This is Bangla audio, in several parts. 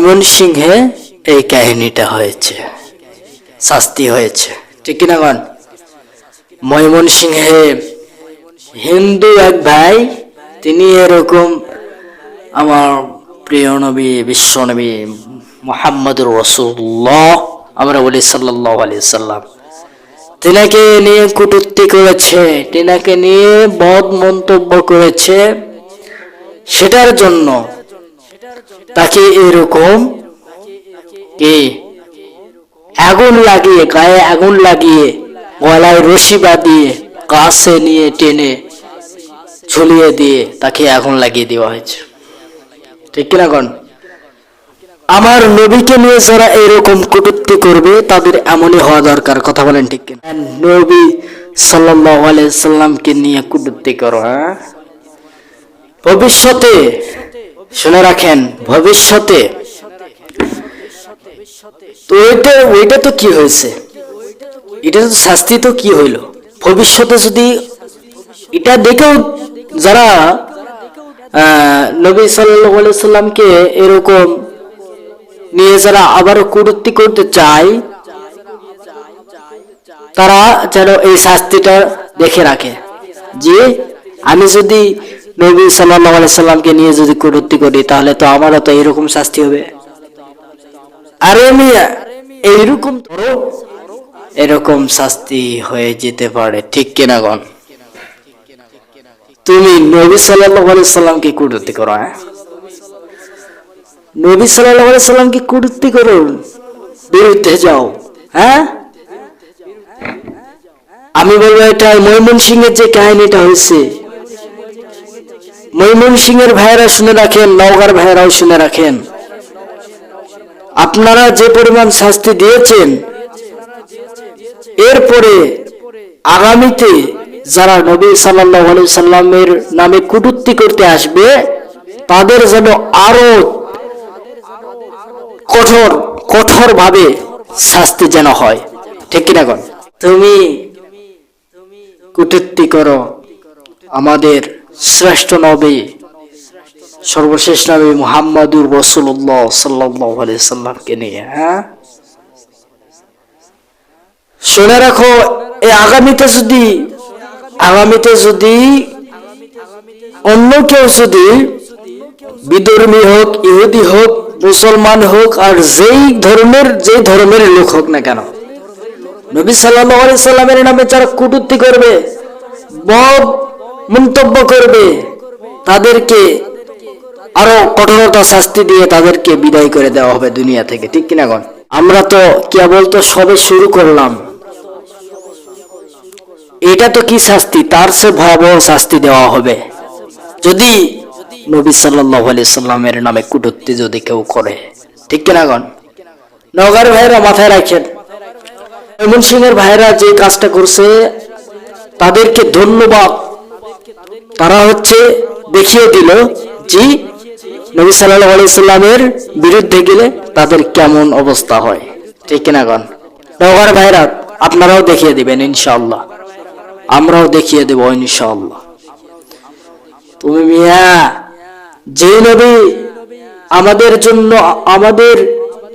ময়মনসিংহে এই কাহিনীটা হয়েছে, শাস্তি হয়েছে। ঠিক কিনা গান ময়মনসিংহে হিন্দু এক ভাই, তিনি এরকম আমার প্রিয় নবী, বিশ্ব নবী মোহাম্মদুর রসুল্লাহ আমরা বলি সাল্লাহ সাল্লাম। তিনাকে নিয়ে কটূক্তি করেছে, তিনাকে নিয়ে বদ মন্তব্য করেছে। সেটার জন্য তাকে এরকম কি? আগুন লাগিয়ে, গায়ে আগুন লাগিয়ে, গলায় রশি বাঁধিয়ে, কাছে নিয়ে টেনে ঝুলিয়ে দিয়ে তাকে আগুন লাগিয়ে দেওয়া হয়েছে। ঠিক কিনা কন? আমার নবীকে নিয়ে যারা এরকম কটূক্তি করবে, তাদের এমনই হওয়া দরকার, কথা বলেন ঠিক কিনা? নবী সাল্লাল্লাহু আলাইহি সাল্লামকে নিয়ে কটূক্তি করো হ্যাঁ? ভবিষ্যতে শুনে রাখেন, ভবিষ্যতে। তো ওইটা ওইটা তো কি হয়েছে? এটা তো শাস্তি তো কি হইল? ভবিষ্যতে যদি এটা দেখেও যারা নবী সাল্লামকে এরকম নিয়ে যারা আবারও কুরুত্তি করতে চায়, তারা যেন এই শাস্তিটা দেখে রাখে। যে আমি যদি নবী আলাইহি সাল্লামকে নিয়ে যদি কুরুত্তি করি, তাহলে তো আমারও তো এরকম শাস্তি হবে। আরে মিয়া, এইরকম ধরো এরকম শাস্তি হয়ে যেতে পারে, ঠিক কিনা গন তুমি নবী আলাইহি সাল্লামকে কুরুত্তি করো হ্যাঁ? নবী আলাইহি সাল্লামকে কুরুত্তি করো, বিরুদ্ধে যাও হ্যাঁ? আমি বলব এটা ময়মন সিং এর যে কাহিনীটা হয়েছে ময়মন সিং এর ভাইয়েরা শুনে রাখেন নওগাঁর ভাইয়েরাও শুনে রাখেন। আপনারা যে পরিমাণ শাস্তি দিয়েছেন এরপরে আগামীতে যারা নবী সাল্লাল্লাহু আলাইহি সাল্লামের নামে কুটুক্তি করতে আসবে তাদের যেন আরও কঠোর কঠোর ভাবে শাস্তি যেন হয়। ঠিক কিনা কন? তুমি কুটুক্তি করো আমাদের শ্রেষ্ঠ নবী, সর্বশেষ নবী মুহাম্মাদুর রসুল্লাহ আলাইহি সাল্লামকে নিয়ে হ্যাঁ? শুনে রাখো এই আগামীতে যদি আগামীতে যদি অন্য কেউ যদি বিধর্মী হোক, ইহুদি হোক, মুসলমান হোক, আর যেই ধর্মের যে ধর্মের লোক হোক না কেন, নবী আলাইহি সাল্লামের নামে যারা কটূক্তি করবে, বদ মন্তব্য করবে, তাদেরকে আরও কঠোরতা শাস্তি দিয়ে তাদেরকে বিদায় করে দেওয়া হবে দুনিয়া থেকে, ঠিক কিনা গণ? আমরা তো কেবল তো সবে শুরু করলাম। এটা তো কি শাস্তি? তার সে ভয়াবহ শাস্তি দেওয়া হবে। যদি নবী আলাইহি সাল্লামের নামে কুটুক্তি যদি কেউ করে, ঠিক কিনা গণ? নগর ভাইরা মাথায় রাখেন এমন সিংহের ভাইরা যে কাজটা করছে, তাদেরকে ধন্যবাদ তারা হচ্ছে দেখিয়ে দিল জি নবী সাল্লাল্লাহু আলাইহি সাল্লামের বিরুদ্ধে গেলে তাদের কেমন অবস্থা হয়। ঠিক কিনা গণ নগর ভাইরা, আপনারাও দেখিয়ে দিবেন ইনশাআল্লাহ। আমরাও দেখিয়ে দেব ইনশাআল্লাহ। তুমি মিয়া, যে নবী আমাদের জন্য আমাদের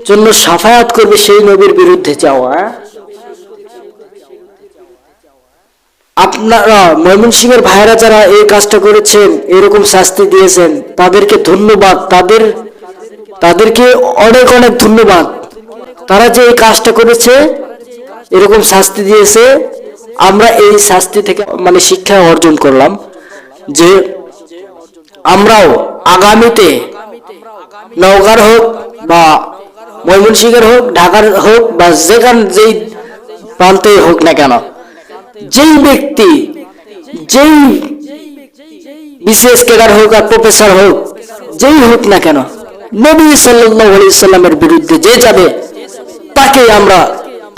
জন্য সাফায়াত করবে সেই নবীর বিরুদ্ধে যাওয়া হ্যাঁ? আপনারা ময়মনসিংহের ভাইরা যারা এই কাজটা করেছেন, এরকম শাস্তি দিয়েছেন, তাদেরকে ধন্যবাদ। তাদের, তাদেরকে অনেক অনেক ধন্যবাদ। তারা যে এই কাজটা করেছে, এরকম শাস্তি দিয়েছে, আমরা এই শাস্তি থেকে মানে শিক্ষা অর্জন করলাম যে আমরাও আগামীতে নওগাঁর হোক বা ময়মনসিংহের হোক, ঢাকার হোক বা যেখান, যেই প্রান্তে হোক না কেন যেই ব্যক্তি, যেই বিশেষ ক্যাডার হোক আর প্রফেসর হোক, যেই হোক না কেন, নবী সাল্লামের বিরুদ্ধে যে যাবে, তাকে আমরা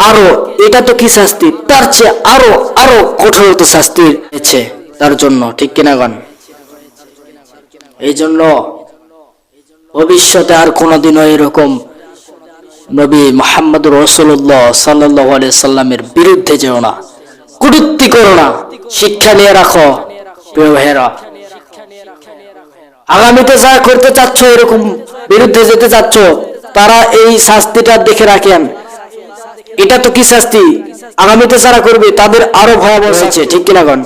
আরও, এটা তো কি শাস্তি? তার চেয়ে আরও আরও শাস্তি হয়েছে তার জন্য, ঠিক কিনা গান? এই জন্য ভবিষ্যতে আর কোনোদিনও এরকম নবী মোহাম্মদ রসুল্লাহ সাল্লাহ সাল্লামের বিরুদ্ধে যেও না। কুটুক্তি করো না। শিক্ষা নিয়ে রাখো। আগামীতে যা করতে চাচ্ছ, এরকম বিরুদ্ধে যেতে চাচ্ছ, তারা এই শাস্তিটা দেখে রাখেন। এটা তো কি শাস্তি? আগামীতে যারা করবে, তাদের আরও ভয়াবহ আছে ঠিক কিনা গণ